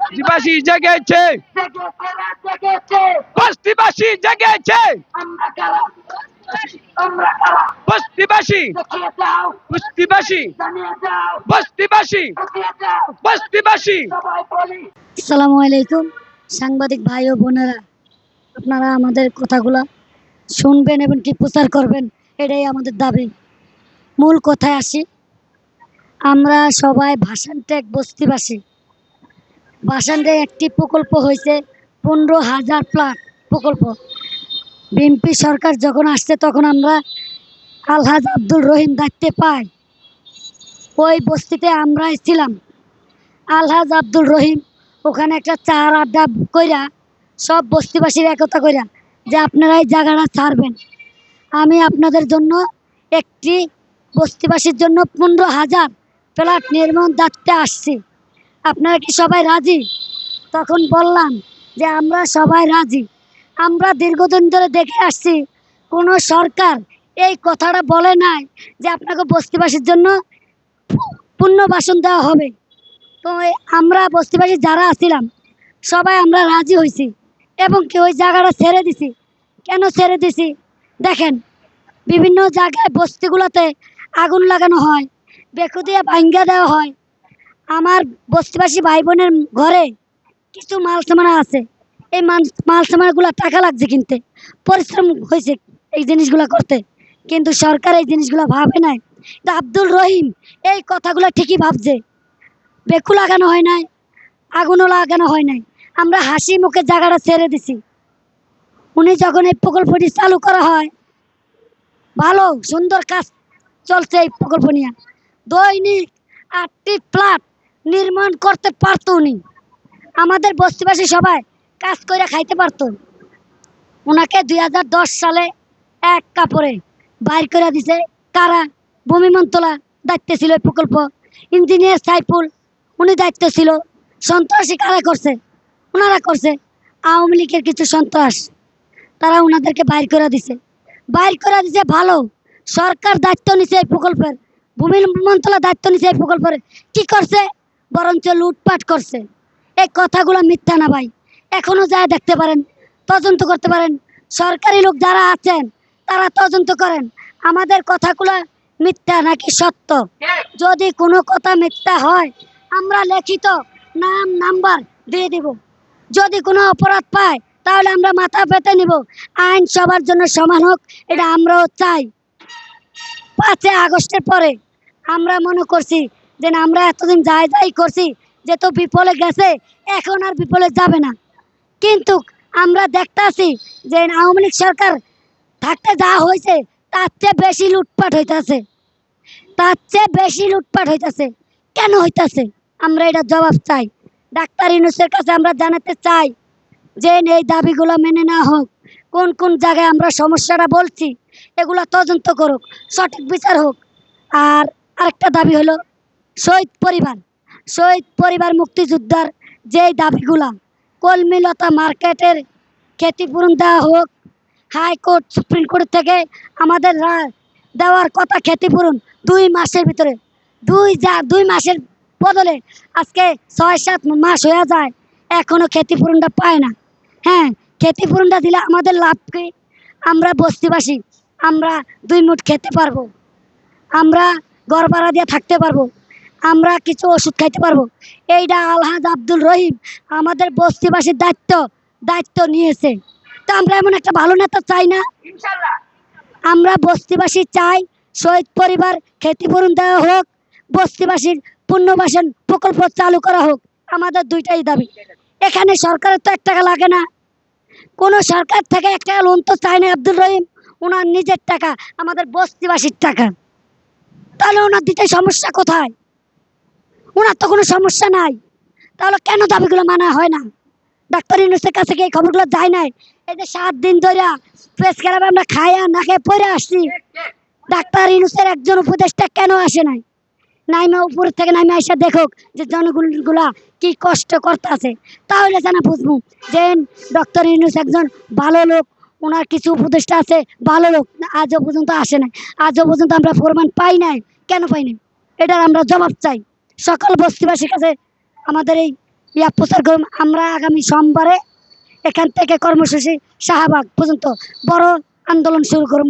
বস্তিবাসী জেগেছে। বস্তিবাসী জেগেছে। বস্তিবাসী। বস্তিবাসী। বস্তিবাসী। বস্তিবাসী। আসসালামু আলাইকুম সাংবাদিক ভাই ও বোনেরা। আপনারা আমাদের কথাগুলো শুনবেন এবং কি প্রচার করবেন এটাই আমাদের দাবি। মূল কথায় আসি। আমরা সবাই ভাষানটেক বস্তিবাসী। ভাষানটে একটি প্রকল্প হয়েছে, পনেরো হাজার প্লাট প্রকল্প। বিএনপি সরকার যখন আসছে তখন আমরা আলহাজ আব্দুল রহিম দায়িত্বে পাই। ওই বস্তিতে আমরা ছিলাম। আলহাজ আব্দুল রহিম ওখানে একটা চার আড্ডা কইরা, সব বস্তিবাসীর একতা কইরা, যে আপনারা এই জায়গাটা ছাড়বেন। আমি আপনাদের জন্য একটি বস্তিবাসীর জন্য পনেরো হাজার ফ্ল্যাট নির্মাণ দায়িত্বে আসছি। আপনারা কি সবাই রাজি? তখন বললাম যে, আমরা সবাই রাজি। আমরা দীর্ঘদিন ধরে দেখে আসছি, কোনো সরকার এই কথাটা বলে নাই যে, আপনাকে বস্তিবাসীর জন্য পুনর্বাসন দেওয়া হবে। তো আমরা বস্তিবাসী যারা আসছিলাম সবাই আমরা রাজি হয়েছি এবং কি ওই জায়গাটা ছেড়ে দিছি। কেন ছেড়ে দিছি? দেখেন, বিভিন্ন জায়গায় বস্তিগুলোতে আগুন লাগানো হয়। বেকু দিয়ে ভাঙ্গা দেওয়া হয়। আমার বস্তিবাসী ভাই বোনের ঘরে কিছু মাল সামানা আছে। এই মাল সামানগুলো টাকা লাগছে কিনতে। পরিশ্রম হয়েছে এই জিনিসগুলো করতে। কিন্তু সরকার এই জিনিসগুলো ভাবে নাই। তো আব্দুল রহিম এই কথাগুলো ঠিকই ভাবছে। বেকু লাগানো হয় নাই, আগুনও লাগানো হয় নাই। আমরা হাসি মুখে জায়গাটা ছেড়ে দিছি। উনি যখন এই প্রকল্পটি চালু করা হয়, ভালো সুন্দর কাজ চলছে এই প্রকল্প নিয়ে। দৈনিক আটটি ফ্ল্যাট নির্মাণ করতে পারতো উনি আমাদের বস্তিবাসী সবাই কাজ করে খাইতে পারতো। ওনাকে দু হাজার দশ সালে এক কাপড়ে বাইর করে দিছে কারা ভূমি মন্ত্রণালয় দায়িত্বে ছিল এই প্রকল্প। ইঞ্জিনিয়ার সাইফুল, উনি দায়িত্ব ছিল। সন্ত্রাসী কারা করছে? ওনারা করছে। আওয়ামী লীগের কিছু সন্ত্রাস। তারা ওনাদেরকে বাইর করে দিছে। বাইর করে দিছে ভালো। সরকার দায়িত্ব নিছে এই প্রকল্পের। ভূমি মন্ত্রণালয় দায়িত্ব নিছে এই প্রকল্পের। কি করছে? বরঞ্চ লুটপাট করছে। এই কথাগুলো মিথ্যা না ভাই। এখনও যায় দেখতে পারেন, তদন্ত করতে পারেন। সরকারি লোক যারা আছেন, তারা তদন্ত করেন। আমাদের কথাগুলো মিথ্যা নাকি সত্য? যদি কোনো কথা মিথ্যা হয়, আমরা লিখিত নাম, নাম্বার দিয়ে দেব। যদি কোনো অপরাধ পায়, তাহলে আমরা মাথা পেতে নিব। আইন সবার জন্য সমান হোক, এটা আমরাও চাই। পাঁচই আগস্টের পরে আমরা মনে করছি যে আমরা এতদিন যাই যাই করছি যে তো বিপলে গেছে, এখন আর বিপলে যাবে না। কিন্তু আমরা দেখতাছি যে আওয়ামী লীগ সরকার থাকতে যা হয়েছে, তার চেয়ে বেশি লুটপাট হইতেছে। তার চেয়ে বেশি লুটপাট হইতেছে। কেন হইতাছে? আমরা এটা জবাব চাই। ডাক্তার ইউনুসের কাছে আমরা জানাতে চাই যে এই দাবিগুলো মেনে না হোক। কোন কোন জায়গায় আমরা সমস্যাটা বলছি এগুলো তদন্ত করুক, সঠিক বিচার হোক। আর আরেকটা দাবি হলো শহীদ পরিবার। শহীদ পরিবার মুক্তিযোদ্ধার যে দাবিগুলা, কলমিলতা মার্কেটের ক্ষতিপূরণ দেওয়া হোক, হাইকোর্ট, সুপ্রিম কোর্ট থেকে আমাদের রায় দেওয়ার কথা ক্ষতিপূরণ দুই মাসের ভিতরে। দুই যা, দুই মাসের বদলে আজকে ছয় সাত মাস হয়ে যায় এখনও ক্ষতিপূরণটা পায় না। হ্যাঁ ক্ষতিপূরণটা দিলে আমাদের লাভ কি? আমরা বস্তিবাসী আমরা দুই মুঠ খেতে পারব। আমরা ঘর ভাড়া দিয়ে থাকতে পারব। আমরা কিছু ওষুধ খাইতে পারব। এইটা আলহাজ আব্দুল রহিম আমাদের বস্তিবাসীর দায়িত্ব দায়িত্ব নিয়েছে। তো আমরা এমন একটা ভালো নেতা চাই না। আমরা বস্তিবাসী চাই শহীদ পরিবার ক্ষতিপূরণ দেওয়া হোক বস্তিবাসীর পুনর্বাসন প্রকল্প চালু করা হোক আমাদের দুইটাই দাবি। এখানে সরকারের তো এক টাকা লাগে না। কোনো সরকার থেকে এক টাকা লোন তো চায় না আব্দুল রহিম। ওনার নিজের টাকা, আমাদের বস্তিবাসীর টাকা। তাহলে ওনার দিতে সমস্যা কোথায়? ওনার তো কোনো সমস্যা নাই। তাহলে কেন দাবিগুলো মানা হয় না? ডাক্তার ইউনুসের কাছে এই খবরগুলো যায় নাই? এই যে সাত দিন ধরে প্রেস ক্লাবে আমরা খাইয়া না খেয়ে পরে আসছি। ডাক্তার ইউনুসের একজন উপদেষ্টা কেন আসে নাই? নাইমা উপর থেকে নাইমা এসে দেখুক যে জনগণগুলা কি কষ্ট করতে আছে তাহলে জানা বুঝব যে ডক্টর ইউনুস একজন ভালো লোক ওনার কিছু উপদেষ্টা আছে, ভালো লোক আজও পর্যন্ত আসে নাই। আজও পর্যন্ত আমরা প্রমাণ পাই নাই, কেন পাই নাই? এটার আমরা জবাব চাই। সকল বস্তিবাসীর কাছে আমাদের এই ইয়া প্রচার করুন। আমরা আগামী সোমবারে এখান থেকে কর্মসূচি শাহবাগ পর্যন্ত বড় আন্দোলন শুরু করব।